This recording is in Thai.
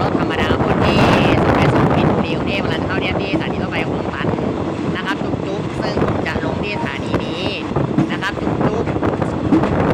รถธรรมดาคนที่สุดไปสุดมินบุรีกรุงเทพกำลังเข้าเรียบที่สถานีรถไฟของปันนะครับจุ๊บจุ๊บซึ่งจะลงที่สถานีนี้นะครับจุ๊บๆ